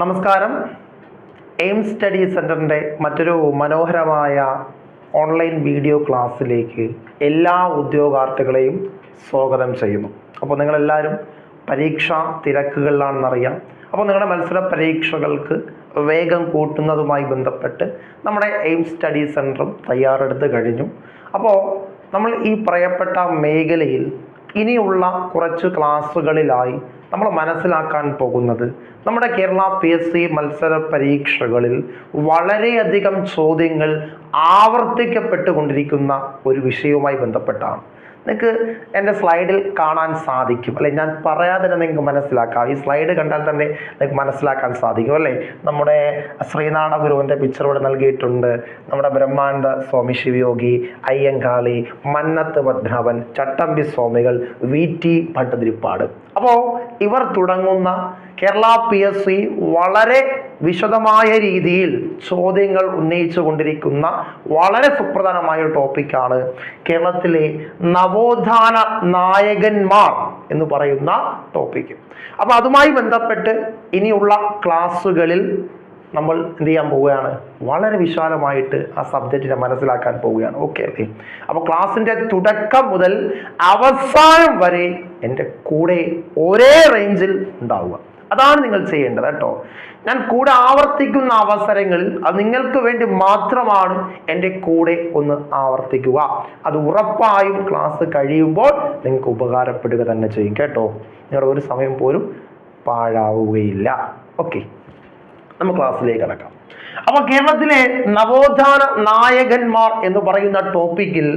നമസ്കാരം. Aim study സെന്ററിന്റെ മറ്റൊരു മനോഹരമായ ഓൺലൈൻ വീഡിയോ ക്ലാസ്സിലേക്ക് എല്ലാ ഉദ്യോഗാർത്ഥികളെയും സ്വാഗതം ചെയ്യുന്നു. അപ്പോൾ നിങ്ങളെല്ലാവരും പരീക്ഷാ തിരക്കുകളിലാണെന്നറിയാം. അപ്പോൾ നിങ്ങളുടെ മത്സര പരീക്ഷകൾക്ക് വേഗം കൂട്ടുന്നതുമായി ബന്ധപ്പെട്ട് നമ്മുടെ എയിം സ്റ്റഡി സെന്ററും തയ്യാറെടുത്ത് കഴിഞ്ഞു. അപ്പോൾ നമ്മൾ ഈ പറയപ്പെട്ട മേഖലയിൽ ഇനിയുള്ള കുറച്ച് ക്ലാസ്സുകളിലായി നമ്മൾ മനസ്സിലാക്കാൻ പോകുന്നത് നമ്മുടെ കേരള പി എസ് സി മത്സര പരീക്ഷകളിൽ വളരെയധികം ചോദ്യങ്ങൾ ആവർത്തിക്കപ്പെട്ടുകൊണ്ടിരിക്കുന്ന ഒരു വിഷയവുമായി ബന്ധപ്പെട്ടാണ്. നിങ്ങൾക്ക് എന്റെ സ്ലൈഡിൽ കാണാൻ സാധിക്കും. അല്ലെ ഞാൻ പറയാതെ തന്നെ നിങ്ങൾക്ക് മനസ്സിലാക്കാം. ഈ സ്ലൈഡ് കണ്ടാൽ തന്നെ നിങ്ങൾക്ക് മനസ്സിലാക്കാൻ സാധിക്കും അല്ലേ? നമ്മുടെ ശ്രീനാഥ ഗുരുവിന്റെ പിക്ചർ ഇവിടെ നൽകിയിട്ടുണ്ട്. നമ്മുടെ ബ്രഹ്മാനന്ദ സ്വാമി ശിവയോഗി അയ്യങ്കാളി മന്നത്ത് പത്മനാഭൻ ചട്ടമ്പി സ്വാമികൾ വി ടി ഭട്ടതിരിപ്പാട്. അപ്പോൾ ഇവർ തുടങ്ങുന്ന കേരള പി എസ് സി വളരെ വിശദമായ രീതിയിൽ ചോദ്യങ്ങൾ ഉന്നയിച്ചു കൊണ്ടിരിക്കുന്ന വളരെ സുപ്രധാനമായ ഒരു ടോപ്പിക്കാണ് കേരളത്തിലെ നവോത്ഥാന നായകന്മാർ എന്ന് പറയുന്ന ടോപ്പിക്ക് അപ്പോൾ അതുമായി ബന്ധപ്പെട്ട് ഇനിയുള്ള ക്ലാസ്സുകളിൽ നമ്മൾ എന്ത് ചെയ്യാൻ പോവുകയാണ്? വളരെ വിശാലമായിട്ട് ആ സബ്ജക്റ്റിനെ മനസ്സിലാക്കാൻ പോവുകയാണ്. ഓക്കെ അല്ലേ? അപ്പോൾ ക്ലാസ്സിന്റെ തുടക്കം മുതൽ അവസാനം വരെ എന്റെ കൂടെ ഒരേ റേഞ്ചിൽ ഉണ്ടാവുക. അതാണ് നിങ്ങൾ ചെയ്യേണ്ടത് കേട്ടോ. ഞാൻ കൂടെ ആവർത്തിക്കുന്ന അവസരങ്ങളിൽ അത് നിങ്ങൾക്ക് വേണ്ടി മാത്രമാണ് എന്റെ കൂടെ ഒന്ന് ആവർത്തിക്കുക. അത് ഉറപ്പായും ക്ലാസ് കഴിയുമ്പോൾ നിങ്ങൾക്ക് ഉപകാരപ്പെടുക തന്നെ ചെയ്യും കേട്ടോ. നിങ്ങളുടെ ഒരു സമയം പോലും പാഴാവുകയില്ല. ഓക്കെ നമുക്ക് ക്ലാസ്സിലേക്ക് കടക്കാം. അപ്പൊ കേരളത്തിലെ നവോത്ഥാന നായകന്മാർ എന്ന് പറയുന്ന ടോപ്പിക്കിൽ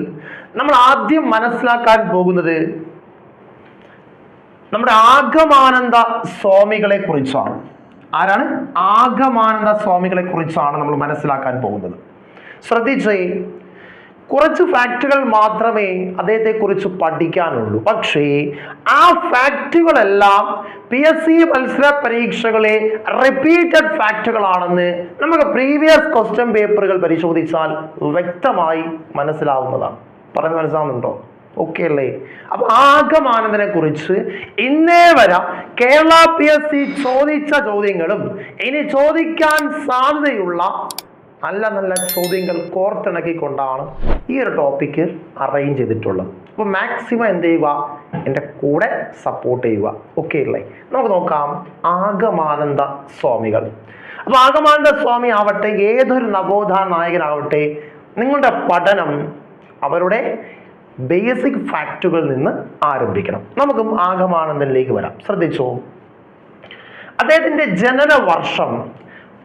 നമ്മൾ ആദ്യം മനസ്സിലാക്കാൻ പോകുന്നത് നമ്മുടെ ആഗമാനന്ദ സ്വാമികളെ കുറിച്ചാണ്. ആരാണ്? ആഗമാനന്ദ സ്വാമികളെ കുറിച്ചാണ് നമ്മൾ മനസ്സിലാക്കാൻ പോകുന്നത്. ശ്രദ്ധിച്ചേ കുറച്ച് ഫാക്റ്റുകൾ മാത്രമേ അദ്ദേഹത്തെ കുറിച്ച് പഠിക്കാനുള്ളൂ. പക്ഷേ ആ ഫാക്റ്റുകളെല്ലാം പി എസ് സി മത്സര പരീക്ഷകളെ റിപ്പീറ്റഡ് ഫാക്റ്റുകളാണെന്ന് നമുക്ക് പ്രീവിയസ് ക്വസ്റ്റ്യൻ പേപ്പറുകൾ പരിശോധിച്ചാൽ വ്യക്തമായി മനസ്സിലാവുന്നതാണ്. പറഞ്ഞു മനസ്സിലാവുന്നുണ്ടോ? ഓക്കെ അല്ലേ അപ്പൊ ആഗമാനന്ദനെ കുറിച്ച് ഇന്നേ വരെ കേരള പി എസ് സി ചോദിച്ച ചോദ്യങ്ങളും ഇനി ചോദിക്കാൻ സാധ്യതയുള്ള നല്ല നല്ല ചോദ്യങ്ങൾ കോർത്തിണക്കിക്കൊണ്ടാണ് ഈ ഒരു ടോപ്പിക്ക് അറേഞ്ച് ചെയ്തിട്ടുള്ളത്. അപ്പോൾ മാക്സിമം എന്ത് ചെയ്യുക? എന്റെ കൂടെ സപ്പോർട്ട് ചെയ്യുക. ഓക്കെ അല്ലേ? നമുക്ക് നോക്കാം. ആഗമാനന്ദ സ്വാമികൾ. അപ്പോൾ ആഗമാനന്ദ സ്വാമി ആവട്ടെ ഏതൊരു നവോത്ഥാന നായകനാവട്ടെ നിങ്ങളുടെ പഠനം അവരുടെ ബേസിക് ഫാക്റ്റുകളിൽ നിന്ന് ആരംഭിക്കണം. നമുക്കും ആഗമാനന്ദനിലേക്ക് വരാം. ശ്രദ്ധിച്ചോ? അദ്ദേഹത്തിന്റെ ജനന വർഷം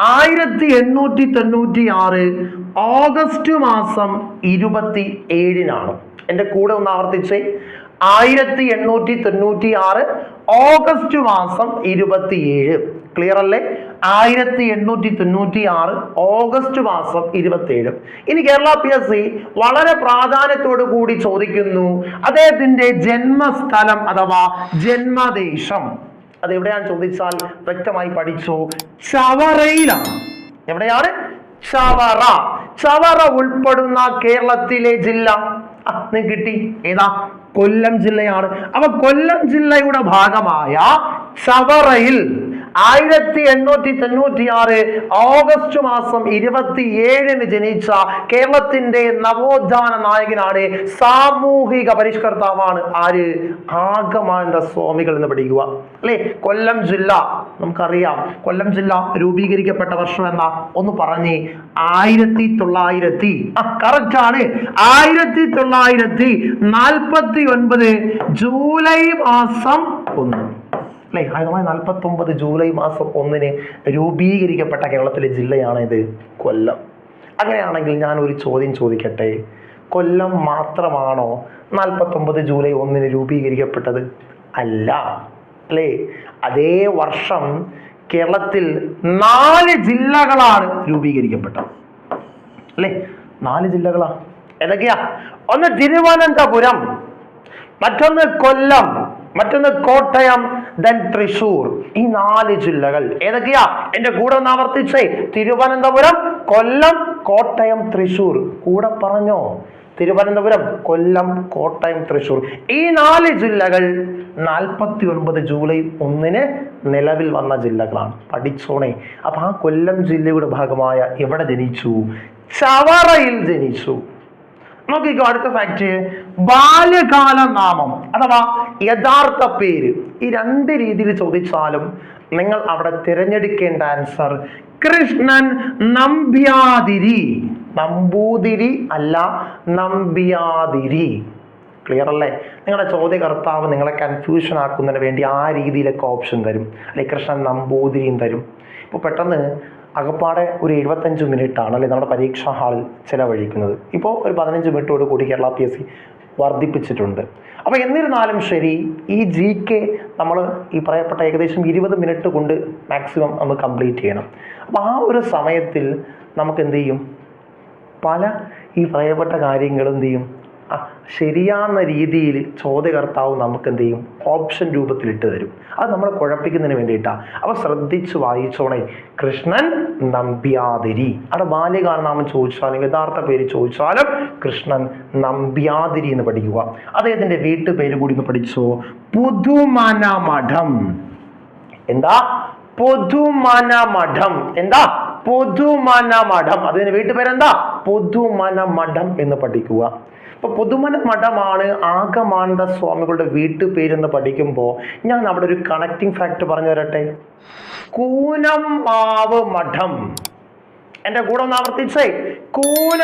ആയിരത്തി എണ്ണൂറ്റി തൊണ്ണൂറ്റി ആറ് ഓഗസ്റ്റ് മാസം ഇരുപത്തി ഏഴിനാണ് എന്റെ കൂടെ ഒന്ന് ആവർത്തിച്ചേ. ആയിരത്തി എണ്ണൂറ്റി തൊണ്ണൂറ്റി ആറ് ഓഗസ്റ്റ് മാസം ഇരുപത്തിയേഴ്. ക്ലിയർ അല്ലേ? ആയിരത്തി എണ്ണൂറ്റി തൊണ്ണൂറ്റി ആറ് ഓഗസ്റ്റ് മാസം ഇരുപത്തിയേഴ്. ഇനി കേരള പി എസ് സി വളരെ പ്രാധാന്യത്തോടു കൂടി ചോദിക്കുന്നു. അദ്ദേഹത്തിന്റെ ജന്മസ്ഥലം അഥവാ ജന്മദേശം. അത് എവിടെയാണ് ചോദിച്ചാൽ വ്യക്തമായി പഠിച്ചു. ചവറയിലാണ്. എവിടെയാണ്? ചവറ. ചവറ ഉൾപ്പെടുന്ന കേരളത്തിലെ ജില്ല. നിങ്ങൾക്ക് കിട്ടി. ഏതാ? കൊല്ലം ജില്ലയാണ്. അപ്പൊ കൊല്ലം ജില്ലയുടെ ഭാഗമായ ചവറയിൽ ആയിരത്തി എണ്ണൂറ്റി തൊണ്ണൂറ്റി ആറ് ഓഗസ്റ്റ് മാസം ഇരുപത്തി ഏഴിന് ജനിച്ച കേരളത്തിന്റെ നവോത്ഥാന നായകനാണ് സാമൂഹിക പരിഷ്കർത്താവാണ് ആര്? ആഗമാനന്ദ സ്വാമികൾ എന്ന് പഠിക്കുക. അല്ലെ? കൊല്ലം ജില്ല നമുക്കറിയാം. കൊല്ലം ജില്ല രൂപീകരിക്കപ്പെട്ട വർഷം എന്ന? ഒന്ന് പറഞ്ഞേ. ആയിരത്തി തൊള്ളായിരത്തി കറക്റ്റ് ആണ്. ആയിരത്തി തൊള്ളായിരത്തി നാൽപ്പത്തി ഒൻപത് ജൂലൈ മാസം ഒന്ന്. അല്ലേ? ആയിരത്തി തൊള്ളായിരത്തി നാൽപ്പത്തി ഒമ്പത് ജൂലൈ മാസം ഒന്നിന് രൂപീകരിക്കപ്പെട്ട കേരളത്തിലെ ജില്ലയാണ് ഇത് കൊല്ലം. അങ്ങനെയാണെങ്കിൽ ഞാൻ ഒരു ചോദ്യം ചോദിക്കട്ടെ? കൊല്ലം മാത്രമാണോ നാൽപ്പത്തൊമ്പത് ജൂലൈ ഒന്നിന് രൂപീകരിക്കപ്പെട്ടത്? അല്ല. അല്ലേ? അതേ വർഷം കേരളത്തിൽ നാല് ജില്ലകളാണ് രൂപീകരിക്കപ്പെട്ടത്. അല്ലേ? നാല് ജില്ലകളാ. ഏതൊക്കെയാ? ഒന്ന് തിരുവനന്തപുരം മറ്റൊന്ന് കൊല്ലം. മറ്റൊന്ന് കോട്ടയം ദെൻ തൃശൂർ. ഈ നാല് ജില്ലകൾ. ഏതൊക്കെയാ? എന്റെ കൂടെ ഒന്ന് ആവർത്തിച്ചേ. തിരുവനന്തപുരം കൊല്ലം കോട്ടയം തൃശൂർ. കൂടെ പറഞ്ഞോ? തിരുവനന്തപുരം കൊല്ലം കോട്ടയം തൃശൂർ. ഈ നാല് ജില്ലകൾ നാൽപ്പത്തി ഒൻപത് ജൂലൈ ഒന്നിന് നിലവിൽ വന്ന ജില്ലകളാണ്. പഠിച്ചോണേ. അപ്പൊ ആ കൊല്ലം ജില്ലയുടെ ഭാഗമായ എവിടെ ജനിച്ചു? ചവറയിൽ ജനിച്ചു. നോക്കിക്കോ അടുത്ത ഫാക്ട് ബാല്യകാല നാമം അഥവാ യഥാർത്ഥ പേര്. ഈ രണ്ട് രീതിയിൽ ചോദിച്ചാലും നിങ്ങൾ അവിടെ തിരഞ്ഞെടുക്കേണ്ട ആൻസർ കൃഷ്ണൻ നമ്പ്യാതിരി. നമ്പൂതിരി അല്ല നമ്പ്യാതിരി. ക്ലിയർ അല്ലേ? നിങ്ങളുടെ ചോദ്യകർത്താവ് നിങ്ങളെ കൺഫ്യൂഷൻ ആക്കുന്നതിന് വേണ്ടി ആ രീതിയിലൊക്കെ ഓപ്ഷൻ തരും. അല്ലെ കൃഷ്ണൻ നമ്പൂതിരിയും തരും. ഇപ്പോൾ പെട്ടെന്ന് അകപ്പാടെ ഒരു എഴുപത്തഞ്ച് മിനിറ്റാണ് അല്ലെ നമ്മുടെ പരീക്ഷാ ഹാളിൽ ചിലവഴിക്കുന്നത്. ഇപ്പോൾ ഒരു പതിനഞ്ച് മിനിറ്റോട് കൂടി കേരള പി എസ് സി വർദ്ധിപ്പിച്ചിട്ടുണ്ട്. അപ്പോൾ എന്നിരുന്നാലും ശരി ഈ ജി കെ നമ്മൾ ഈ പറയപ്പെട്ട ഏകദേശം ഇരുപത് മിനിറ്റ് കൊണ്ട് മാക്സിമം നമ്മൾ കംപ്ലീറ്റ് ചെയ്യണം. അപ്പോൾ ആ ഒരു സമയത്തിൽ നമുക്ക് എന്ത് ചെയ്യും? പല ഈ പറയപ്പെട്ട കാര്യങ്ങൾ എന്ത് ചെയ്യും? ശരിയാന്ന രീതിയിൽ ചോദ്യകർത്താവ് നമുക്ക് എന്ത് ചെയ്യും ഓപ്ഷൻ രൂപത്തിൽ ഇട്ട് തരും. അത് നമ്മളെ കുഴപ്പിക്കുന്നതിന് വേണ്ടിയിട്ടാണ് അപ്പോൾ ശ്രദ്ധിച്ച് വായിച്ചോണേ. കൃഷ്ണൻ നമ്പ്യാതിരി. അവിടെ ബാല്യകാലനാമം ചോദിച്ചാലും യഥാർത്ഥ പേര് ചോദിച്ചാലും കൃഷ്ണൻ നമ്പ്യാതിരി എന്ന് പഠിക്കുക. അദ്ദേഹത്തിന്റെ വീട്ടുപേര് കൂടി ഒന്ന് പഠിച്ചോ? പുതുമന മഠം എന്താ? പുതുമന മഠം എന്താ? പുതുമന മഠം അതിന് വീട്ടുപേരെന്താ പുതുമന മഠം എന്ന് പഠിക്കുക. അപ്പൊ പൊതുമന മഠമാണ് ആഗമാനന്ദ സ്വാമികളുടെ വീട്ടു വീട്ടുപേരെന്ന് പഠിക്കുമ്പോൾ ഞാൻ അവിടെ ഒരു കണക്റ്റിംഗ് ഫാക്ട് പറഞ്ഞു തരട്ടെ? കൂനമ്മാവ് മഠം. എന്റെ കൂടെ ഒന്ന് ആവർത്തിച്ചേ?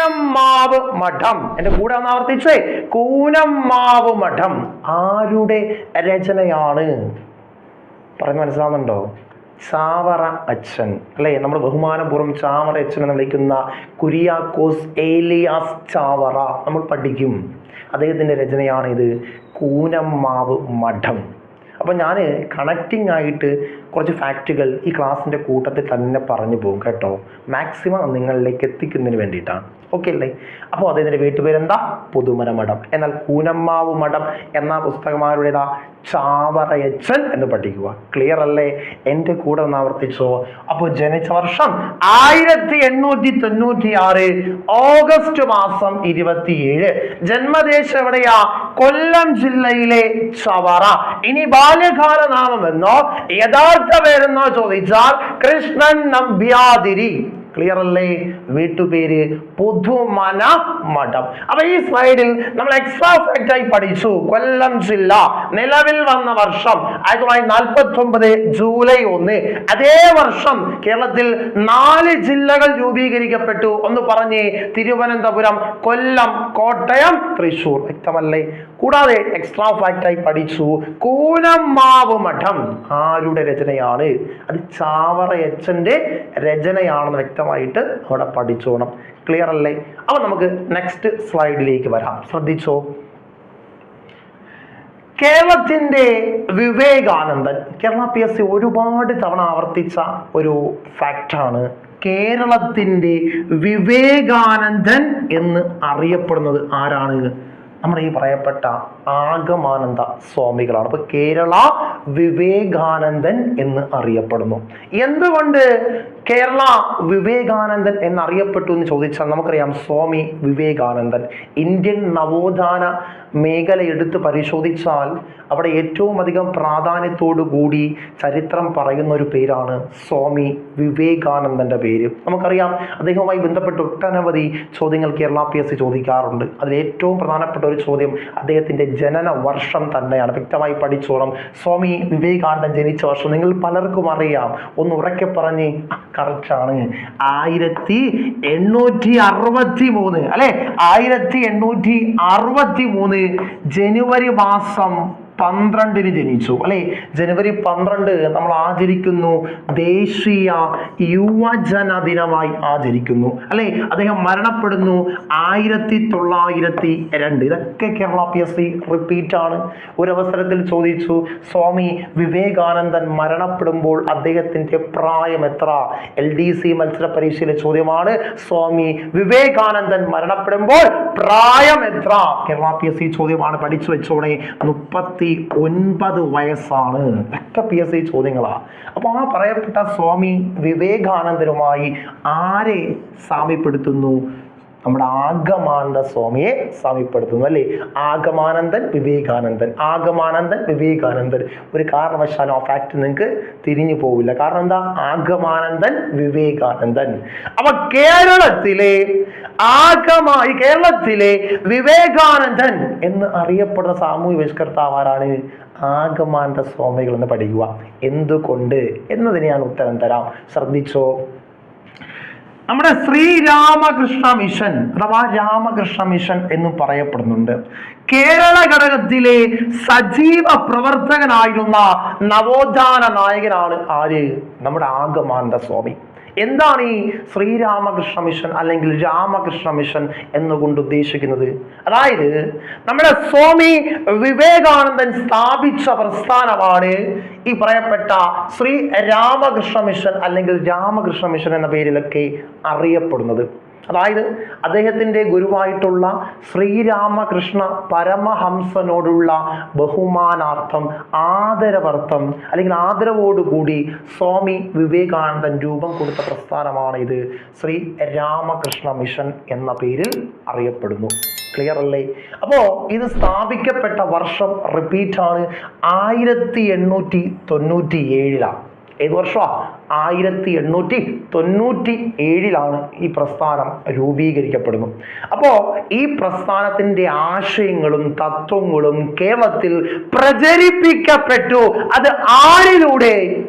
മാവ് മഠം. എന്റെ കൂടെ ഒന്ന് ആവർത്തിച്ചേ? മാവ് മഠം. ആരുടെ രചനയാണ്? പറഞ്ഞ് മനസ്സിലാവുന്നുണ്ടോ? ചാവറ അച്ഛൻ അല്ലേ? നമ്മൾ ബഹുമാനപൂർവം ചാവറ അച്ഛൻ എന്ന് വിളിക്കുന്ന കുര്യാക്കോസ് ഏലിയാസ് ചാവറ നമ്മൾ പഠിക്കും. അദ്ദേഹത്തിന്റെ രചനയാണ് ഇത് കൂനമ്മാവ് മഠം. അപ്പോൾ ഞാൻ കണക്റ്റിംഗ് ആയിട്ട് കുറച്ച് ഫാക്റ്റുകൾ ഈ ക്ലാസ്സിന്റെ കൂട്ടത്തിൽ തന്നെ പറഞ്ഞു പോകും കേട്ടോ. മാക്സിമം നിങ്ങളിലേക്ക് എത്തിക്കുന്നതിന് വേണ്ടിയിട്ടാണ്. ഓക്കെ അല്ലേ അപ്പോൾ അദ്ദേഹത്തിന്റെ വീട്ടുപേരെന്താ? പുതുമന മഠം. എന്നാൽ കൂനമ്മാവ് മഠം എന്ന പുസ്തകമാരുടേതാ? ചാവറയച്ചൻ എന്ന് പഠിക്കുക. ക്ലിയർ അല്ലേ? എന്റെ കൂടെ ഒന്ന് ആവർത്തിച്ചോ. അപ്പോൾ ജനിച്ച വർഷം ആയിരത്തി എണ്ണൂറ്റി തൊണ്ണൂറ്റി ആറ് ഓഗസ്റ്റ് മാസം ഇരുപത്തിയേഴ്. ജന്മദേശം എവിടെയാ? കൊല്ലം ജില്ലയിലെ ചവറ. ഇനി ബാല്യകാല നാമമെന്നോ യഥാർത്ഥ പേരെന്നോ ചോദിച്ചാൽ കൃഷ്ണൻ നമ്പ്യാതിരി. ക്ലിയർ അല്ലേ? വീട്ടുപേര് പുതുമന മഠം. അപ്പൊ ഈ സ്ലൈഡിൽ നമ്മൾ എക്സ്ട്രാ ഫാക്ട് ആയി പഠിച്ചു. കൊല്ലം ജില്ല. നിലവിൽ വന്ന വർഷം ആയിരത്തി തൊള്ളായിരത്തി നാൽപ്പത്തി ഒമ്പത് ജൂലൈ ഒന്ന്. അതേ വർഷം കേരളത്തിൽ നാല് ജില്ലകൾ രൂപീകരിക്കപ്പെട്ടു. ഒന്ന് പറഞ്ഞ് തിരുവനന്തപുരം കൊല്ലം കോട്ടയം തൃശൂർ വ്യക്തമല്ലേ? കൂടാതെ എക്സ്ട്രാ ഫാക്ട് ആയി പഠിച്ചു. കൂനമ്മാവ് മഠം ആരുടെ രചനയാണ്? അത് ചാവറയച്ചന്റെ രചനയാണെന്ന് വ്യക്തമായിട്ട് അവിടെ പഠിച്ചോണം. ക്ലിയർ അല്ലേ? അപ്പൊ നമുക്ക് നെക്സ്റ്റ് സ്ലൈഡിലേക്ക് വരാം. ശ്രദ്ധിച്ചോ? കേരളത്തിന്റെ വിവേകാനന്ദൻ. കേരള പി എസ് സി ഒരുപാട് തവണ ആവർത്തിച്ച ഒരു ഫാക്റ്റാണ് കേരളത്തിന്റെ വിവേകാനന്ദൻ എന്ന് അറിയപ്പെടുന്നത് ആരാണ്? നമ്മുടെ ഈ പറയപ്പെട്ട ആഗമാനന്ദ സ്വാമികളാണ്. അപ്പൊ കേരള വിവേകാനന്ദൻ എന്ന് അറിയപ്പെടുന്നു. എന്തുകൊണ്ട് കേരള വിവേകാനന്ദൻ എന്നറിയപ്പെട്ടു എന്ന് ചോദിച്ചാൽ നമുക്കറിയാം. സ്വാമി വിവേകാനന്ദൻ ഇന്ത്യൻ നവോത്ഥാന മേഖല എടുത്ത് പരിശോധിച്ചാൽ അവിടെ ഏറ്റവും അധികം പ്രാധാന്യത്തോടു കൂടി ചരിത്രം പറയുന്ന ഒരു പേരാണ് സ്വാമി വിവേകാനന്ദന്റെ പേര്. നമുക്കറിയാം അദ്ദേഹവുമായി ബന്ധപ്പെട്ട് ഒട്ടനവധി ചോദ്യങ്ങൾ കേരള പി എസ് സി ചോദിക്കാറുണ്ട്. അതിൽ ഏറ്റവും പ്രധാനപ്പെട്ട ഒരു ചോദ്യം അദ്ദേഹത്തിന്റെ ജനന വർഷം തന്നെയാണ്. വ്യക്തമായി പഠിച്ചോളം സ്വാമി വിവേകാനന്ദൻ ജനിച്ച വർഷം നിങ്ങൾ പലർക്കും അറിയാം. ഒന്ന് ഉറക്കെ പറഞ്ഞ് കറക്റ്റാണ് ആയിരത്തി എണ്ണൂറ്റി അറുപത്തി മൂന്ന് അല്ലെ? ആയിരത്തി എണ്ണൂറ്റി അറുപത്തി മൂന്ന് ജനുവരി മാസം പന്ത്രണ്ടിന് ജനിച്ചു. അല്ലെ? ജനുവരി പന്ത്രണ്ട് നമ്മൾ ആചരിക്കുന്നു. ദേശീയ യുവജന ദിനമായി ആചരിക്കുന്നു. അല്ലെ? അദ്ദേഹം മരണപ്പെടുന്നു ആയിരത്തി തൊള്ളായിരത്തി രണ്ട് ഇതൊക്കെ Kerala P S C repeat ആണ്. ഒരു അവസരത്തിൽ ചോദിച്ചു സ്വാമി വിവേകാനന്ദൻ മരണപ്പെടുമ്പോൾ അദ്ദേഹത്തിന്റെ പ്രായം എത്ര? എൽ ഡി സി മത്സര പരീക്ഷയിലെ ചോദ്യമാണ് സ്വാമി വിവേകാനന്ദൻ മരണപ്പെടുമ്പോൾ പ്രായം എത്ര? കേരള പി എസ് സി ചോദ്യമാണ് പഠിച്ചു വെച്ചോണേ. മുപ്പത്തി ഒൻപത് വയസ്സാണ്. ഒക്കെ പി എസ് സി ചോദ്യങ്ങളാ. അപ്പോൾ ആ പറയപ്പെട്ട സ്വാമി വിവേകാനന്ദനുമായി ആരെ സാമ്യപ്പെടുത്തുന്നു? നമ്മുടെ ആഗമാനന്ദ സ്വാമിയെ സാമ്യപ്പെടുത്തുന്നു അല്ലേ? ആഗമാനന്ദൻ വിവേകാനന്ദൻ. ആഗമാനന്ദൻ വിവേകാനന്ദൻ. ഒരു കാരണവശാലും ആ ഫാക്ട് നിങ്ങൾക്ക് തിരിഞ്ഞു പോവില്ല. കാരണം എന്താ? ആഗമാനന്ദൻ വിവേകാനന്ദൻ. അപ്പൊ കേരളത്തിലെ ആഗമായി കേരളത്തിലെ വിവേകാനന്ദൻ എന്ന് അറിയപ്പെടുന്ന സാമൂഹ്യ പരിഷ്കർത്താവ് ആരാണ്? ആഗമാനന്ദ സ്വാമികൾ എന്ന് പഠിക്കുക. എന്തുകൊണ്ട്? എന്നതിന് ഞാൻ ഉത്തരം തരാം. ശ്രദ്ധിച്ചോ? നമ്മുടെ ശ്രീരാമകൃഷ്ണ മിഷൻ അഥവാ രാമകൃഷ്ണ മിഷൻ എന്നും പറയപ്പെടുന്നുണ്ട്. കേരള ഘടകത്തിലെ സജീവ പ്രവർത്തകനായിരുന്ന നവോത്ഥാന നായകനാണ് ആര്? നമ്മുടെ ആഗമാനന്ദ സ്വാമി. എന്താണ് ഈ ശ്രീരാമകൃഷ്ണ മിഷൻ അല്ലെങ്കിൽ രാമകൃഷ്ണ മിഷൻ എന്നുകൊണ്ട് ഉദ്ദേശിക്കുന്നത്? അതായത് നമ്മുടെ സ്വാമി വിവേകാനന്ദൻ സ്ഥാപിച്ച പ്രസ്ഥാനമാണ് ഈ പറയപ്പെട്ട ശ്രീ രാമകൃഷ്ണ മിഷൻ അല്ലെങ്കിൽ രാമകൃഷ്ണ മിഷൻ എന്ന പേരിലൊക്കെ അറിയപ്പെടുന്നത്. അതായത് അദ്ദേഹത്തിന്റെ ഗുരുവായിട്ടുള്ള ശ്രീരാമകൃഷ്ണ പരമഹംസനോടുള്ള ബഹുമാനാർത്ഥം ആദരവർത്ഥം അല്ലെങ്കിൽ ആദരവോടുകൂടി സ്വാമി വിവേകാനന്ദൻ രൂപം കൊടുത്ത പ്രസ്ഥാനമാണ് ഇത് ശ്രീ രാമകൃഷ്ണ മിഷൻ എന്ന പേരിൽ അറിയപ്പെടുന്നു. ക്ലിയർ അല്ലേ? അപ്പോൾ ഇത് സ്ഥാപിക്കപ്പെട്ട വർഷം റിപ്പീറ്റാണ് ആയിരത്തി എണ്ണൂറ്റി തൊണ്ണൂറ്റി ഏഴിലാണ് ഏത് വർഷമാണ് ആയിരത്തി എണ്ണൂറ്റി തൊണ്ണൂറ്റി ഏഴിലാണ് ഈ പ്രസ്ഥാനം രൂപീകരിക്കപ്പെടുന്നത്. അപ്പോൾ ഈ പ്രസ്ഥാനത്തിന്റെ ആശയങ്ങളും തത്വങ്ങളും കേരളത്തിൽ പ്രചരിപ്പിക്കപ്പെട്ടു. അത് ആരിലൂടെ?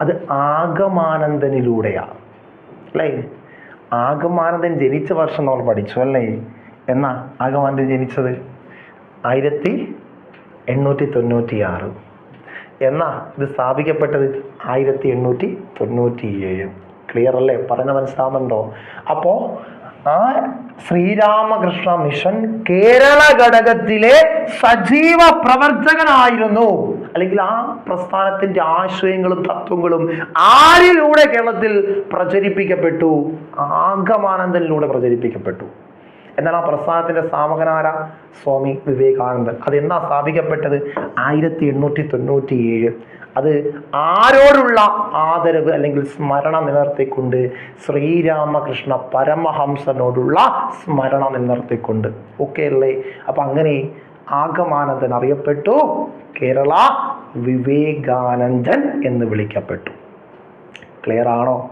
അത് ആഗമാനന്ദനിലൂടെയാണ്. അല്ലേ? ആഗമാനന്ദൻ ജനിച്ച വർഷം നമ്മൾ പഠിച്ചു അല്ലേ? എന്നാ ആഗമാനന്ദൻ ജനിച്ചത്? ആയിരത്തി എണ്ണൂറ്റി തൊണ്ണൂറ്റി ആറ് എന്നാ ഇത് സ്ഥാപിക്കപ്പെട്ടത് ആയിരത്തി എണ്ണൂറ്റി തൊണ്ണൂറ്റി ഏഴ് ക്ലിയർ അല്ലേ? പറഞ്ഞ മനസ്സിലാവുന്നുണ്ടോ അപ്പോ ആ ശ്രീരാമകൃഷ്ണ മിഷൻ കേരള ഘടകത്തിലെ സജീവ പ്രവർത്തകനായിരുന്നു. അല്ലെങ്കിൽ ആ പ്രസ്ഥാനത്തിന്റെ ആശയങ്ങളും തത്വങ്ങളും ആരിലൂടെ കേരളത്തിൽ പ്രചരിപ്പിക്കപ്പെട്ടു? ആഗമാനന്ദനിലൂടെ പ്രചരിപ്പിക്കപ്പെട്ടു. എന്നാൽ ആ പ്രസ്ഥാനത്തിന്റെ സ്ഥാപകനാര സ്വാമി വിവേകാനന്ദൻ. അത് എന്നാ സ്ഥാപിക്കപ്പെട്ടത്? ആയിരത്തി എണ്ണൂറ്റി തൊണ്ണൂറ്റി ഏഴ് അത് ആരോടുള്ള ആദരവ് അല്ലെങ്കിൽ സ്മരണ നിലനിർത്തിക്കൊണ്ട് ശ്രീരാമകൃഷ്ണ പരമഹംസനോടുള്ള സ്മരണ നിലനിർത്തിക്കൊണ്ട്. ഓക്കെ അല്ലേ? അപ്പം അങ്ങനെ ആഗമാനന്ദൻ അറിയപ്പെട്ടു. കേരള വിവേകാനന്ദൻ എന്ന് വിളിക്കപ്പെട്ടു. ക്ലിയർ ആണോ?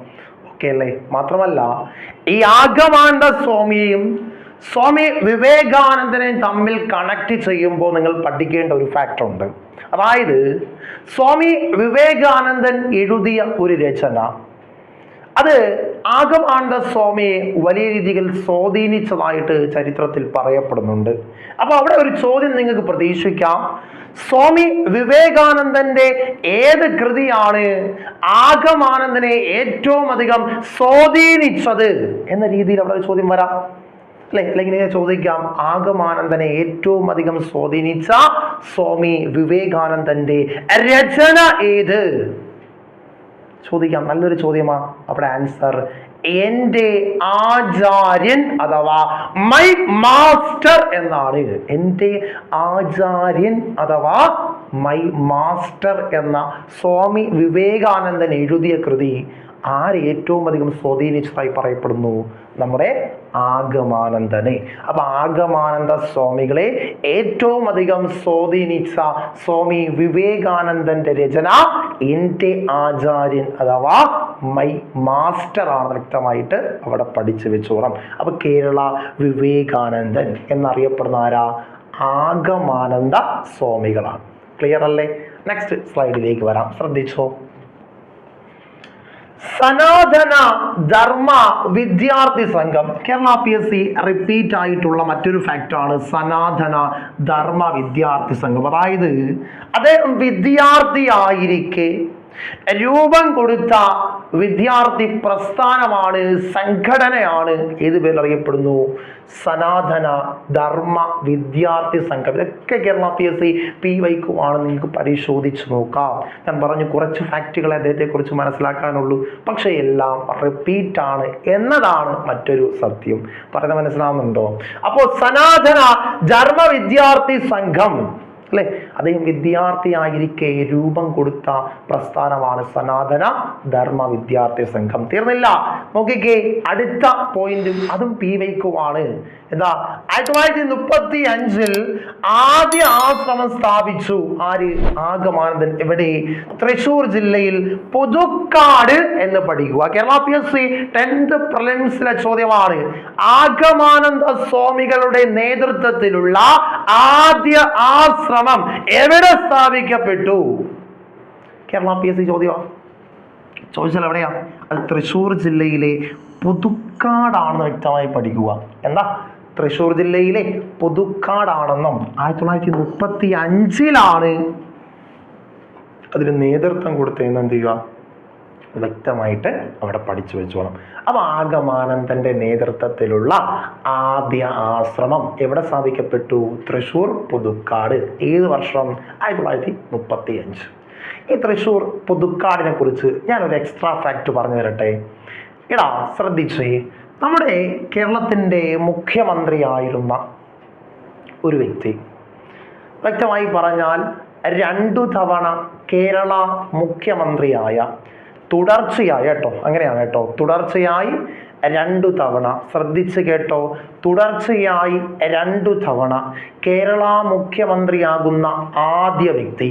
ഓക്കെ അല്ലേ? മാത്രമല്ല ഈ ആഗമാനന്ദ സ്വാമിയെയും സ്വാമി വിവേകാനന്ദനെ തമ്മിൽ കണക്ട് ചെയ്യുമ്പോൾ നിങ്ങൾ പഠിക്കേണ്ട ഒരു ഫാക്ടർ ഉണ്ട്. അതായത് സ്വാമി വിവേകാനന്ദൻ എഴുതിയ ഒരു രചന അത് ആഗമാനന്ദ സ്വാമിയെ വലിയ രീതിയിൽ സ്വാധീനിച്ചതായിട്ട് ചരിത്രത്തിൽ പറയപ്പെടുന്നുണ്ട്. അപ്പോൾ അവിടെ ഒരു ചോദ്യം നിങ്ങൾക്ക് പ്രതീക്ഷിക്കാം. സ്വാമി വിവേകാനന്ദന്റെ ഏത് കൃതിയാണ് ആഗമാനന്ദനെ ഏറ്റവും അധികം സ്വാധീനിച്ചത് എന്ന രീതിയിൽ അവിടെ ഒരു ചോദ്യം വരാം. അല്ലെ? അല്ലെങ്കിൽ ഇങ്ങനെ ചോദിക്കാം. ആഗമാനന്ദനെ ഏറ്റവും അധികം സ്വാധീനിച്ച സ്വാമി വിവേകാനന്ദന്റെ രചന ഏത്? ചോദിക്കാം. നല്ലൊരു ചോദ്യമാ. അവിടെ ആൻസർ എന്റെ ആചാര്യൻ അഥവാ മൈ മാസ്റ്റർ എന്നാണ്. എന്റെ ആചാര്യൻ അഥവാ മൈ മാസ്റ്റർ എന്ന സ്വാമി വിവേകാനന്ദൻ എഴുതിയ കൃതി ആരെ ഏറ്റവും അധികം സ്വാധീനിച്ചതായി പറയപ്പെടുന്നു? നമ്മുടെ ആഗമാനന്ദനെ. അപ്പൊ ആഗമാനന്ദ സ്വാമികളെ ഏറ്റവും അധികം സ്വാധീനിച്ച സ്വാമി വിവേകാനന്ദന്റെ രചന എന്റെ ആചാര്യൻ അഥവാ മൈ മാസ്റ്റർ ആണ് വ്യക്തമായിട്ട് അവിടെ പഠിച്ചു വെച്ചോണം. അപ്പൊ കേരള വിവേകാനന്ദൻ എന്നറിയപ്പെടുന്ന ആരാ? ആഗമാനന്ദ സ്വാമികളാണ്. ക്ലിയർ അല്ലേ? നെക്സ്റ്റ് സ്ലൈഡിലേക്ക് വരാം. ശ്രദ്ധിച്ചോ? Sanatana Dharma Vidyarthi Sangham. Kerala P S C repeat ആയിട്ടുള്ള മറ്റൊരു ഫാക്ടാണ് സനാതന ധർമ്മ വിദ്യാർത്ഥി സംഘം. അതായത് അദ്ദേഹം വിദ്യാർത്ഥിയായിരിക്കെ രൂപം കൊടുത്ത വിദ്യാർത്ഥി പ്രസ്ഥാനമാണ് സംഘടനയാണ്. ഏത് പേരിൽ അറിയപ്പെടുന്നു? സനാതന ധർമ്മ വിദ്യാർത്ഥി സംഘം. ഇതൊക്കെ Kerala P S C P വൈക്കുമാണ് നിങ്ങൾക്ക് പരിശോധിച്ച് നോക്കാം. ഞാൻ പറഞ്ഞു കുറച്ച് ഫാക്റ്റുകളെ അദ്ദേഹത്തെ കുറിച്ച് മനസ്സിലാക്കാനുള്ളൂ. പക്ഷേ എല്ലാം റിപ്പീറ്റാണ് എന്നതാണ് മറ്റൊരു സത്യം. പറയുന്നത് മനസ്സിലാവുന്നുണ്ടോ? അപ്പോൾ സനാതന ധർമ്മ വിദ്യാർത്ഥി സംഘം അല്ലെ? അദ്ദേഹം വിദ്യാർത്ഥിയായിരിക്കെ രൂപം കൊടുത്ത പ്രസ്ഥാനമാണ് സനാതന ധർമ്മ വിദ്യാർത്ഥി സംഘം. തീർന്നില്ല. നോക്കിക്കേ അടുത്ത പോയിന്റും അതും പി വൈക്കുമാണ് എന്താ? ആയിരത്തി തൊള്ളായിരത്തി മുപ്പത്തി അഞ്ചിൽ ആദ്യ ആശ്രമം സ്ഥാപിച്ചു. ആര്? ആഗമാനന്ദൻ. എവിടെ? തൃശൂർ ജില്ലയിൽ പുതുക്കാട് എന്ന് പഠിക്കുക. Kerala P S C tenth പ്രിലിംസിലെ ചോദ്യമാണ്. ആഗമാനന്ദ സ്വാമികളുടെ നേതൃത്വത്തിലുള്ള ആദ്യ ആശ്രമം എവിടെ സ്ഥാപിക്കപ്പെട്ടു? കേരള പി എസ് സി ചോദ്യമാണ് ചോദിച്ചാൽ എവിടെയാ? അത് തൃശ്ശൂർ ജില്ലയിലെ പുതുക്കാടാണെന്ന് വ്യക്തമായി പഠിക്കുക. എന്താ? തൃശ്ശൂർ ജില്ലയിലെ പുതുക്കാടാണെന്നും ആയിരത്തി തൊള്ളായിരത്തി മുപ്പത്തി അഞ്ചിലാണ് അതിന് നേതൃത്വം കൊടുത്തതെന്ന് എന്ത് ചെയ്യുക? വ്യക്തമായിട്ട് അവിടെ പഠിച്ചു വെച്ചോണം അപ്പൊ ആഗമാനന്ദന്റെ നേതൃത്വത്തിലുള്ള ആദ്യ ആശ്രമം എവിടെ സ്ഥാപിക്കപ്പെട്ടു? തൃശ്ശൂർ പുതുക്കാട്. ഏത് വർഷം? ആയിരത്തി തൊള്ളായിരത്തി മുപ്പത്തി അഞ്ച് ഈ തൃശ്ശൂർ പുതുക്കാടിനെ കുറിച്ച് ഞാനൊരു എക്സ്ട്രാ ഫാക്ട് പറഞ്ഞു തരട്ടെ. എടാ ശ്രദ്ധിച്ചേ. നമ്മുടെ കേരളത്തിന്റെ മുഖ്യമന്ത്രിയായിരുന്ന ഒരു വ്യക്തി. വ്യക്തമായി പറഞ്ഞാൽ രണ്ടു തവണ കേരള മുഖ്യമന്ത്രിയായ തുടർച്ചയായി കേട്ടോ അങ്ങനെയാണ് കേട്ടോ. തുടർച്ചയായി രണ്ടു തവണ ശ്രദ്ധിച്ച് കേട്ടോ. തുടർച്ചയായി രണ്ടു തവണ കേരള മുഖ്യമന്ത്രിയാകുന്ന ആദ്യ വ്യക്തി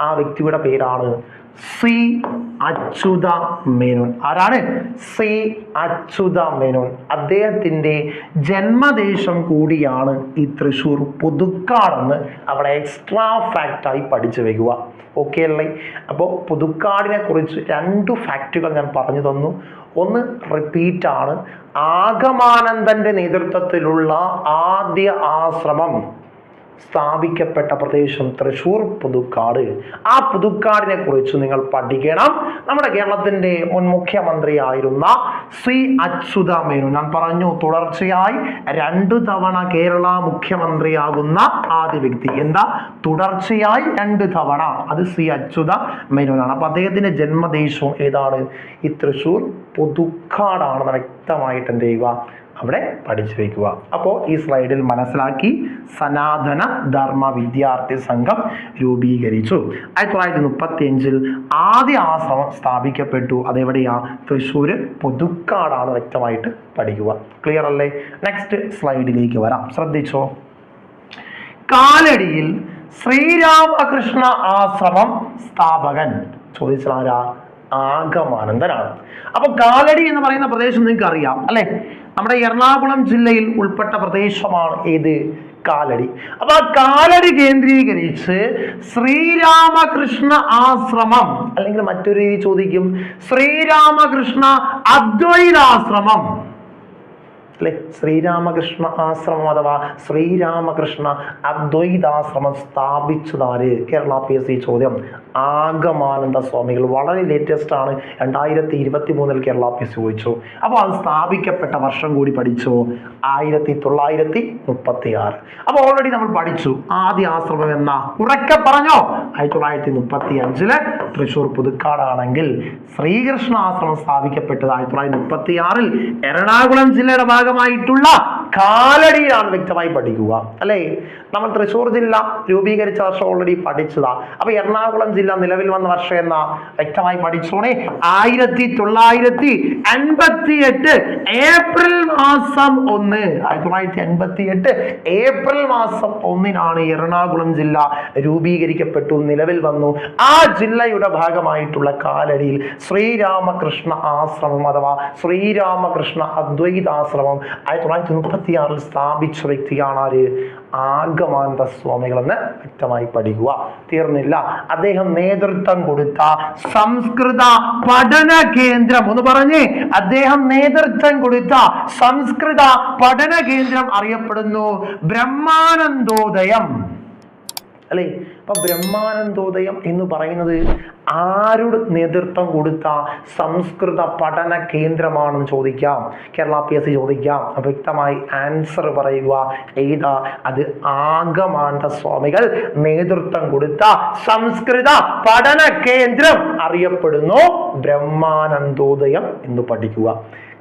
ആ വ്യക്തിയുടെ പേരാണ് സി അച്യുത മേനോൻ. ആരാണ്? സി അച്യുത മേനോൻ. അദ്ദേഹത്തിന്റെ ജന്മദേശം കൂടിയാണ് ഈ തൃശ്ശൂർ പുതുക്കാടെന്ന് അവിടെ എക്സ്ട്രാ ഫാക്റ്റായി പഠിച്ചു വയ്ക്കുക ഓക്കെ അല്ലേ? അപ്പോൾ പുതുക്കാടിനെ കുറിച്ച് രണ്ട് ഫാക്റ്റുകൾ ഞാൻ പറഞ്ഞു തന്നു. ഒന്ന് റിപ്പീറ്റ് ആണ്. ആഗമാനന്ദന്റെ നേതൃത്വത്തിലുള്ള ആദ്യ ആശ്രമം സ്ഥാപിക്കപ്പെട്ട പ്രദേശം തൃശ്ശൂർ പുതുക്കാട്. ആ പുതുക്കാടിനെ കുറിച്ച് നിങ്ങൾ പഠിക്കണം. നമ്മുടെ കേരളത്തിന്റെ മുൻ മുഖ്യമന്ത്രിയായിരുന്ന സി അച്യുത മേനു ഞാൻ പറഞ്ഞു തുടർച്ചയായി രണ്ടു തവണ കേരള മുഖ്യമന്ത്രിയാകുന്ന ആദ്യ വ്യക്തി. എന്താ? തുടർച്ചയായി രണ്ട് തവണ. അത് സി അച്യുത മേനുവിനാണ് അപ്പൊ അദ്ദേഹത്തിന്റെ ജന്മദേശവും ഏതാണ്? ഈ തൃശ്ശൂർ പുതുക്കാടാണെന്ന് വ്യക്തമായിട്ട് എന്ത് ചെയ്യുക? അവിടെ പഠിച്ചു വയ്ക്കുക. അപ്പോൾ ഈ സ്ലൈഡിൽ മനസ്സിലാക്കി സനാതന ധർമ്മ വിദ്യാർത്ഥി സംഘം രൂപീകരിച്ചു. ആയിരത്തി തൊള്ളായിരത്തി മുപ്പത്തി അഞ്ചിൽ ആദ്യ ആശ്രമം സ്ഥാപിക്കപ്പെട്ടു. അതെവിടെയാ? തൃശ്ശൂര് പുതുക്കാടാണ് വ്യക്തമായിട്ട് പഠിക്കുക. ക്ലിയർ അല്ലേ? നെക്സ്റ്റ് സ്ലൈഡിലേക്ക് വരാം. ശ്രദ്ധിച്ചോ? കാലടിയിൽ ശ്രീരാമകൃഷ്ണ ആശ്രമം സ്ഥാപകൻ. ചോദിച്ചാരാ ആഗമാനന്ദനാണ്. അപ്പൊ കാലടി എന്ന് പറയുന്ന പ്രദേശം നിങ്ങൾക്ക് അറിയാം അല്ലെ? നമ്മുടെ എറണാകുളം ജില്ലയിൽ ഉൾപ്പെട്ട പ്രദേശമാണ് ഏത്? കാലടി. അപ്പൊ ആ കാലടി കേന്ദ്രീകരിച്ച് ശ്രീരാമകൃഷ്ണ ആശ്രമം അല്ലെങ്കിൽ മറ്റൊരു രീതി ചോദിക്കും ശ്രീരാമകൃഷ്ണ അദ്വൈതാശ്രമം അല്ലെ ശ്രീരാമകൃഷ്ണ ആശ്രമം അഥവാ ശ്രീരാമകൃഷ്ണ അദ്വൈതാശ്രമം സ്ഥാപിച്ചതാര്? കേരള പി എസ് സി ചോദ്യം. ആഗമാനന്ദ സ്വാമികൾ. വളരെ ലേറ്റസ്റ്റ് ആണ്. രണ്ടായിരത്തി ഇരുപത്തി മൂന്നിൽ കേരള പി എസ് സി ചോദിച്ചു. അപ്പോൾ അത് സ്ഥാപിക്കപ്പെട്ട വർഷം കൂടി പഠിച്ചു. ആയിരത്തി തൊള്ളായിരത്തി മുപ്പത്തി ആറ് അപ്പോൾ ഓൾറെഡി നമ്മൾ പഠിച്ചു. ആദ്യ ആശ്രമം എന്ന ഉറക്കെ പറഞ്ഞോ? ആയിരത്തി തൊള്ളായിരത്തി മുപ്പത്തി അഞ്ചിൽ തൃശ്ശൂർ പുതുക്കാടാണെങ്കിൽ ശ്രീകൃഷ്ണ ആശ്രമം സ്ഥാപിക്കപ്പെട്ടത് ആയിരത്തി തൊള്ളായിരത്തി മുപ്പത്തിയാറിൽ എറണാകുളം ജില്ലയുടെ ഭാഗമായിട്ടുള്ള കാലടിയിലാണ് വ്യക്തമായി പഠിക്കുക. അല്ലേ? നമ്മൾ തൃശ്ശൂർ ജില്ല രൂപീകരിച്ച വർഷം ഓൾറെഡി പഠിച്ചതാ. അപ്പൊ എറണാകുളം ജില്ല നിലവിൽ വന്ന വർഷം എന്ന വ്യക്തമായി പഠിച്ചോണേ? ആയിരത്തി തൊള്ളായിരത്തി അൻപത്തി എട്ട് ഏപ്രിൽ മാസം ഒന്ന്. ആയിരത്തി തൊള്ളായിരത്തി അൻപത്തി എട്ട് ഏപ്രിൽ മാസം ഒന്നിനാണ് എറണാകുളം ജില്ല രൂപീകരിക്കപ്പെട്ടു നിലവിൽ വന്നു. ആ ജില്ലയുടെ ഭാഗമായിട്ടുള്ള കാലടിയിൽ ശ്രീരാമകൃഷ്ണ ആശ്രമം അഥവാ ശ്രീരാമകൃഷ്ണ അദ്വൈതാശ്രമം ആയിരത്തി തൊള്ളായിരത്തി മുപ്പത്തി ആറിൽ സ്ഥാപിച്ച വ്യക്തിയാണ് ആര്? ആഗമാനന്ദ സ്വാമികൾ എന്ന് വ്യക്തമായി പഠിക്കുക. തീർന്നില്ല. അദ്ദേഹം നേതൃത്വം കൊടുത്ത സംസ്കൃത പഠന കേന്ദ്രം ഒന്ന് പറഞ്ഞേ. അദ്ദേഹം നേതൃത്വം കൊടുത്ത സംസ്കൃത പഠന കേന്ദ്രം അറിയപ്പെടുന്നു. ബ്രഹ്മാനന്ദോദയം. അല്ലേ? അപ്പൊ ബ്രഹ്മാനന്ദോദയം എന്ന് പറയുന്നത് ആരുടെ നേതൃത്വം കൊടുത്ത സംസ്കൃത പഠന കേന്ദ്രമാണെന്ന് ചോദിക്കാം. കേരള പി എസ് സി ചോദിക്കാം. വ്യക്തമായി ആൻസർ പറയുക. ഏതാ? അത് ആഗമാനന്ദ സ്വാമികൾ നേതൃത്വം കൊടുത്ത സംസ്കൃത പഠന കേന്ദ്രം അറിയപ്പെടുന്നു ബ്രഹ്മാനന്ദോദയം എന്ന് പഠിക്കുക.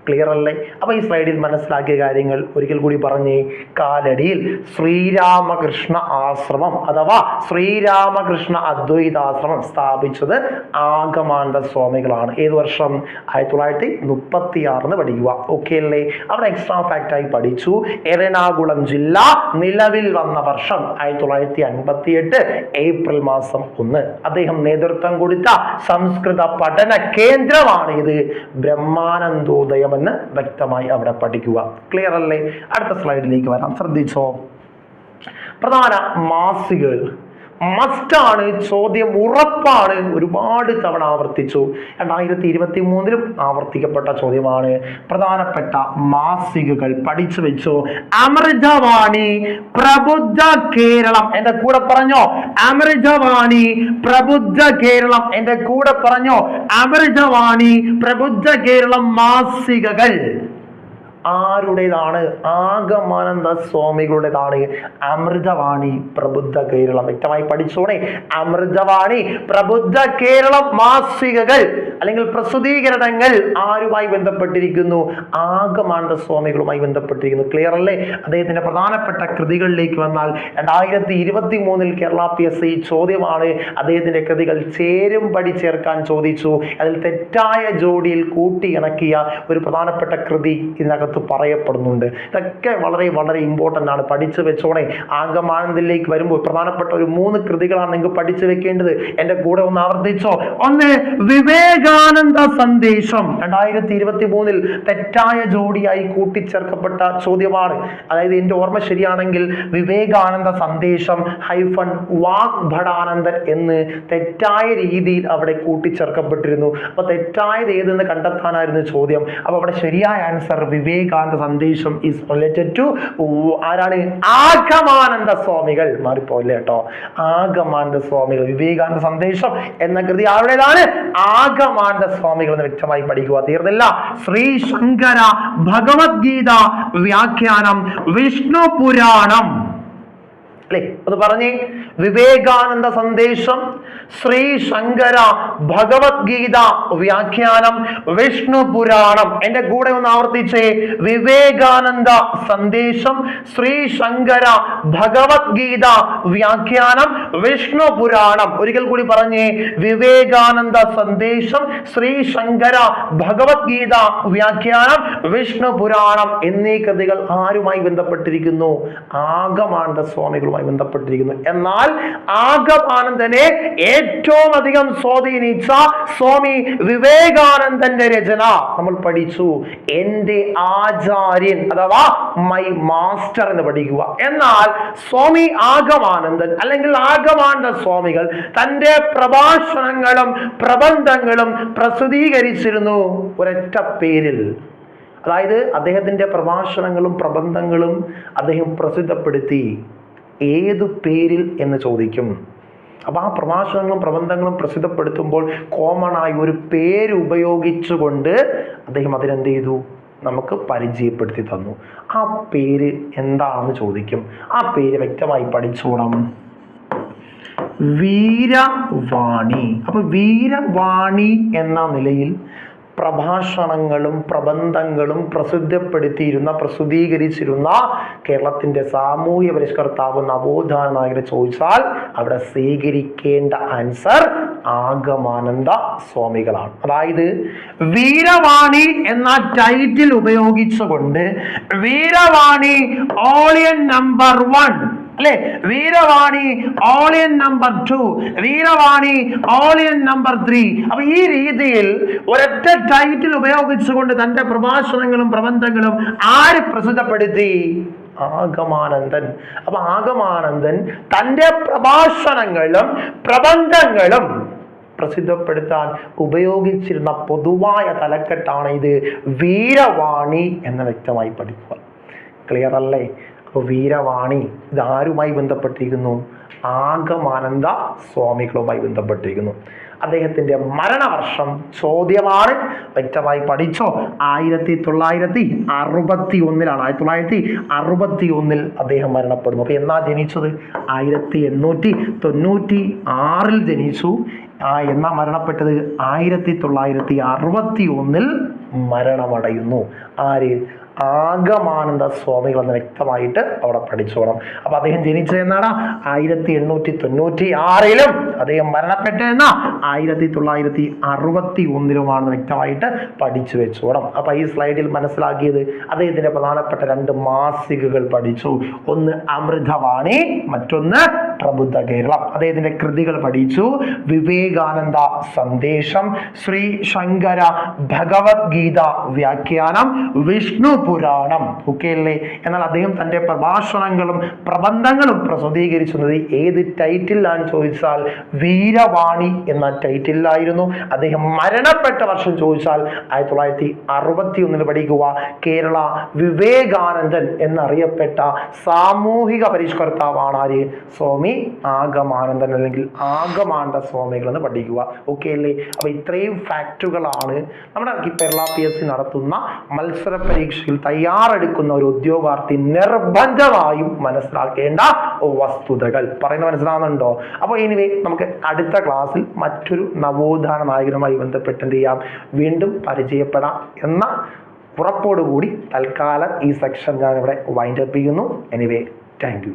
ക്ലിയർ അല്ലേ? അപ്പോൾ ഈ സ്ലൈഡിൽ മനസ്സിലാക്കിയ കാര്യങ്ങൾ ഒരിക്കൽ കൂടി പറഞ്ഞേ കാലടിയിൽ ശ്രീരാമകൃഷ്ണ ആശ്രമം അഥവാ ശ്രീരാമകൃഷ്ണ അദ്വൈതാശ്രമം സ്ഥാപിച്ചത് ആഗമാനന്ദ സ്വാമികളാണ്. ഏത് വർഷം? ആയിരത്തി തൊള്ളായിരത്തി മുപ്പത്തി ആറിന് പഠിക്കുക. ഓക്കെ അല്ലേ? അവിടെ എക്സ്ട്രാ ഫാക്റ്റ് ആയി പഠിച്ചു. എറണാകുളം ജില്ല നിലവിൽ വന്ന വർഷം ആയിരത്തി തൊള്ളായിരത്തി അൻപത്തി എട്ട് ഏപ്രിൽ മാസം ഒന്ന്. അദ്ദേഹം നേതൃത്വം കൊടുത്ത സംസ്കൃത പഠന കേന്ദ്രമാണ് ഇത് ബ്രഹ്മാനന്ദോദയം എന്ന് വ്യക്തമായി അവിടെ പഠിക്കുക. ക്ലിയർ അല്ലേ? അടുത്ത സ്ലൈഡിലേക്ക് വരാം. ശ്രദ്ധിച്ചോ? പ്രധാന മാസികകൾ. മസ്റ്റാണ് ചോദ്യം ഉറപ്പാണ് ഒരുപാട് തവണ ആവർത്തിച്ചു. രണ്ടായിരത്തി ഇരുപത്തി മൂന്നിലും ആവർത്തിക്കപ്പെട്ട ചോദ്യമാണ്. പ്രധാനപ്പെട്ട മാസികകൾ പഠിച്ചു വെച്ചു. അമൃതവാണി പ്രബുദ്ധ കേരളം എന്റെ കൂടെ പറഞ്ഞോ? അമൃതവാണി പ്രബുദ്ധ കേരളം എന്റെ കൂടെ പറഞ്ഞോ? അമൃതവാണി പ്രബുദ്ധ കേരളം മാസികകൾ. ആരുടേതാണ്? ആഗമാനന്ദ സ്വാമികളുടേതാണ്. അമൃതവാണി പ്രബുദ്ധ കേരളം. വ്യക്തമായി പഠിച്ചോണേ. അമൃതവാണി പ്രബുദ്ധ കേരളം മാസികകൾ അല്ലെങ്കിൽ പ്രസിദ്ധീകരണങ്ങൾ ആരുമായി ബന്ധപ്പെട്ടിരിക്കുന്നു? ആഗമാനന്ദ സ്വാമികളുമായി ബന്ധപ്പെട്ടിരിക്കുന്നു. ക്ലിയർ അല്ലേ? അദ്ദേഹത്തിന്റെ പ്രധാനപ്പെട്ട കൃതികളിലേക്ക് വന്നാൽ രണ്ടായിരത്തി ഇരുപത്തി മൂന്നിൽ കേരള പി എസ് സി ചോദ്യമാണ്. അദ്ദേഹത്തിന്റെ കൃതികൾ ചേരും പടി ചേർക്കാൻ ചോദിച്ചു. അതിൽ തെറ്റായ ജോഡിയിൽ കൂട്ടി ഇണക്കിയ ഒരു പ്രധാനപ്പെട്ട കൃതി ഇതിനകത്ത് പറയപ്പെടുന്നുണ്ട്. ഇതൊക്കെ വളരെ വളരെ ഇമ്പോർട്ടന്റ് ആണ്. പഠിച്ചു വെച്ചോണേ. ആംഗമാനന്ദിലേക്ക് വരുമ്പോൾ പ്രധാനപ്പെട്ട ഒരു മൂന്ന് കൃതികളാണ് നിങ്ങൾക്ക് പഠിച്ചു വെക്കേണ്ടത്. എന്റെ കൂടെ ഒന്ന് ആവർത്തിച്ചോ? ഒന്ന് വിവേകാനന്ദ സന്ദേശം. രണ്ടായിരത്തി ഇരുപത്തി മൂന്നിൽ തെറ്റായ ജോഡിയായി കൂട്ടിച്ചേർക്കപ്പെട്ട ചോദ്യമാണ്. അതായത് എന്റെ ഓർമ്മ ശരിയാണെങ്കിൽ വിവേകാനന്ദ സന്ദേശം ഹൈഫൺ വാഗ്ഭടാനന്ദൻ എന്ന് തെറ്റായ രീതിയിൽ അവിടെ കൂട്ടിച്ചേർക്കപ്പെട്ടിരുന്നു. അപ്പൊ തെറ്റായത് ഏതെന്ന് കണ്ടെത്താനായിരുന്നു ചോദ്യം. അപ്പൊ അവിടെ ശരിയായ ആൻസർ വിവേകാനന്ദ സന്ദേശം ഈസ് റിലേറ്റഡ് ടു ആരാണ്? ആഗമാനന്ദ സ്വാമികൾ. മാറിപ്പോലെ കേട്ടോ. ആഗമാനന്ദ സ്വാമികൾ. വിവേകാനന്ദ സന്ദേശം എന്ന കൃതി ആരുടേതാണ്? ആഗമാനന്ദ സ്വാമികൾ എന്ന് വ്യക്തമായി പഠിക്കുക. തീർന്നില്ല. ശ്രീ ശങ്കര ഭഗവത്ഗീത വ്യാഖ്യാനം വിഷ്ണു പുരാണം. അല്ലേ? അത് പറഞ്ഞേ. വിവേകാനന്ദ സന്ദേശം ശ്രീ ശങ്കര ഭഗവത്ഗീത വ്യാഖ്യാനം വിഷ്ണു പുരാണം. എന്റെ കൂടെ ഒന്ന് ആവർത്തിച്ചേ. വിവേകാനന്ദ സന്ദേശം ശ്രീ ശങ്കര ഭഗവത്ഗീത വ്യാഖ്യാനം വിഷ്ണു പുരാണം. ഒരിക്കൽ കൂടി പറഞ്ഞേ. വിവേകാനന്ദ സന്ദേശം ശ്രീ ശങ്കര ഭഗവത്ഗീത വ്യാഖ്യാനം വിഷ്ണു പുരാണം എന്നീ കൃതികൾ ആരുമായി ബന്ധപ്പെട്ടിരിക്കുന്നു? ആഗമാനന്ദ സ്വാമികളുമായി. ബന്ധപ്പെട്ടിരിക്കുന്നു. എന്നാൽ ആഗമാനന്ദനെ ഏറ്റവും അധികം സ്വാധീനിച്ച സ്വാമി വിവേകാനന്ദന്റെ രചന നമ്മൾ പഠിച്ചു. എന്റെ ആചാര്യൻ അഥവാ മൈ മാസ്റ്റർ എന്ന് പഠിക്കുക. എന്നാൽ സ്വാമി ആഗമാനന്ദൻ അല്ലെങ്കിൽ ആഗമാനന്ദ സ്വാമികൾ തന്റെ പ്രഭാഷണങ്ങളും പ്രബന്ധങ്ങളും പ്രസിദ്ധീകരിച്ചിരുന്നു. ഒരൊറ്റ പേരിൽ. അതായത് അദ്ദേഹത്തിന്റെ പ്രഭാഷണങ്ങളും പ്രബന്ധങ്ങളും അദ്ദേഹം പ്രസിദ്ധപ്പെടുത്തി. ഏതു പേരിൽ എന്ന് ചോദിക്കും. അപ്പോൾ ആ പ്രഭാഷണങ്ങളും പ്രബന്ധങ്ങളും പ്രസിദ്ധപ്പെടുത്തുമ്പോൾ കോമൺ ആയി ഒരു പേര് ഉപയോഗിച്ചുകൊണ്ട് അദ്ദേഹം അതിനെന്ത് ചെയ്തു? നമുക്ക് പരിചയപ്പെടുത്തി തന്നു. ആ പേര് എന്താണെന്ന് ചോദിക്കും. ആ പേര് വ്യക്തമായി പഠിച്ചോണം. വീരവാണി. അപ്പൊ വീരവാണി എന്ന നിലയിൽ പ്രഭാഷണങ്ങളും പ്രബന്ധങ്ങളും പ്രസിദ്ധപ്പെടുത്തിയിരുന്ന പ്രസിദ്ധീകരിച്ചിരുന്ന കേരളത്തിന്റെ സാമൂഹ്യ പരിഷ്കർത്താവ് നവോത്ഥാന നായകരെ ചോദിച്ചാൽ അവിടെ സ്വീകരിക്കേണ്ട ആൻസർ ആഗമാനന്ദ സ്വാമികളാണ്. അതായത് വീരവാണി എന്ന ടൈറ്റിൽ ഉപയോഗിച്ചുകൊണ്ട് വീരവാണി ഓളിയൻ നമ്പർ വൺ അല്ലെ? വീരവാണി ഓളിയൻ നമ്പർ ടു വീരവാണി ഓളിയൻ നമ്പർ ത്രീ അപ്പൊ ഈ രീതിയിൽ ഒരൊറ്റ ടൈറ്റിൽ ഉപയോഗിച്ചുകൊണ്ട് തന്റെ പ്രഭാഷണങ്ങളും പ്രബന്ധങ്ങളും ആര് പ്രസിദ്ധപ്പെടുത്തി? ആഗമാനന്ദൻ. അപ്പൊ ആഗമാനന്ദൻ തന്റെ പ്രഭാഷണങ്ങളും പ്രബന്ധങ്ങളും പ്രസിദ്ധപ്പെടുത്താൻ ഉപയോഗിച്ചിരുന്ന പൊതുവായ തലക്കെട്ടാണ് ഇത് വീരവാണി എന്ന് വ്യക്തമായി പഠിക്കുക. ക്ലിയർ അല്ലേ? വീരവാണി ഇതാരുമായി ബന്ധപ്പെട്ടിരിക്കുന്നു? ആഗമാനന്ദ സ്വാമികളുമായി ബന്ധപ്പെട്ടിരിക്കുന്നു. അദ്ദേഹത്തിന്റെ മരണവർഷം ചോദ്യമാണ്. വ്യക്തമായി പഠിച്ചോ? ആയിരത്തി തൊള്ളായിരത്തി അറുപത്തി ഒന്നിലാണ് ആയിരത്തി തൊള്ളായിരത്തി അറുപത്തി ഒന്നിൽ അദ്ദേഹം മരണപ്പെടുന്നു. അപ്പോൾ എന്നാ ജനിച്ചത്? ആയിരത്തി എണ്ണൂറ്റി തൊണ്ണൂറ്റി ആറിൽ ജനിച്ചു. ആ എന്നാ മരണപ്പെട്ടത്? ആയിരത്തി തൊള്ളായിരത്തി അറുപത്തി ഒന്നിൽ മരണമടയുന്നു. ആര്? ആഗമാനന്ദ സ്വാമികൾ എന്ന് വ്യക്തമായിട്ട് അവിടെ പഠിച്ചോണം അപ്പൊ അദ്ദേഹം ജനിച്ചത് എന്നാണ് ആയിരത്തി എണ്ണൂറ്റി തൊണ്ണൂറ്റി ആറിലും അദ്ദേഹം മരണപ്പെട്ടതെന്ന ആയിരത്തി തൊള്ളായിരത്തി അറുപത്തി ഒന്നിലുമാണെന്ന് വ്യക്തമായിട്ട് പഠിച്ചു വെച്ചോണം അപ്പൊ ഈ സ്ലൈഡിൽ മനസ്സിലാക്കിയത് അദ്ദേഹത്തിന്റെ പ്രധാനപ്പെട്ട രണ്ട് മാസികകൾ പഠിച്ചു. ഒന്ന് അമൃതവാണി മറ്റൊന്ന് പ്രബുദ്ധ കേരളം. അദ്ദേഹത്തിന്റെ കൃതികൾ പഠിച്ചു. വിവേകാനന്ദ സന്ദേശം ശ്രീ ശങ്കര ഭഗവത്ഗീത വ്യാഖ്യാനം വിഷ്ണു പുരാണം. ഓക്കെ അല്ലേ? എന്നാൽ അദ്ദേഹം തന്റെ പ്രഭാഷണങ്ങളും പ്രബന്ധങ്ങളും പ്രസിദ്ധീകരിച്ചിരുന്നത് ഏത് ടൈറ്റിലാണ് ചോദിച്ചാൽ വീരവാണി എന്ന ടൈറ്റിലായിരുന്നു അദ്ദേഹം മരണപ്പെട്ട വർഷം ചോദിച്ചാൽ ആയിരത്തി തൊള്ളായിരത്തി അറുപത്തി ഒന്നിൽ പഠിക്കുക കേരള വിവേകാനന്ദൻ എന്നറിയപ്പെട്ട സാമൂഹിക പരിഷ്കർത്താവാണ് ആര്? സ്വാമി ആഗമാനന്ദൻ അല്ലെങ്കിൽ ആഗമാനന്ദ സ്വാമികൾ എന്ന് പഠിക്കുക. ഓക്കെ അല്ലേ? അപ്പൊ ഇത്രയും ഫാക്റ്റുകളാണ് നമ്മുടെ കേരള പി എസ് സി നടത്തുന്ന മത്സര പരീക്ഷയിൽ തയ്യാറെടുക്കുന്ന ഒരു ഉദ്യോഗാർത്ഥി നിർബന്ധമായും മനസ്സിലാക്കേണ്ട വസ്തുതകൾ. പറയുന്നത് മനസ്സിലാവുന്നുണ്ടോ? അപ്പോൾ എനിവേ നമുക്ക് അടുത്ത ക്ലാസ്സിൽ മറ്റൊരു നവോത്ഥാന നായകനുമായി ബന്ധപ്പെട്ട് എന്ത് ചെയ്യാം. വീണ്ടും പരിചയപ്പെടാം എന്ന ഉറപ്പോടുകൂടി തൽക്കാലം ഈ സെക്ഷൻ ഞാനിവിടെ വൈൻഡപ്പ് ചെയ്യുന്നു. Anyway thank you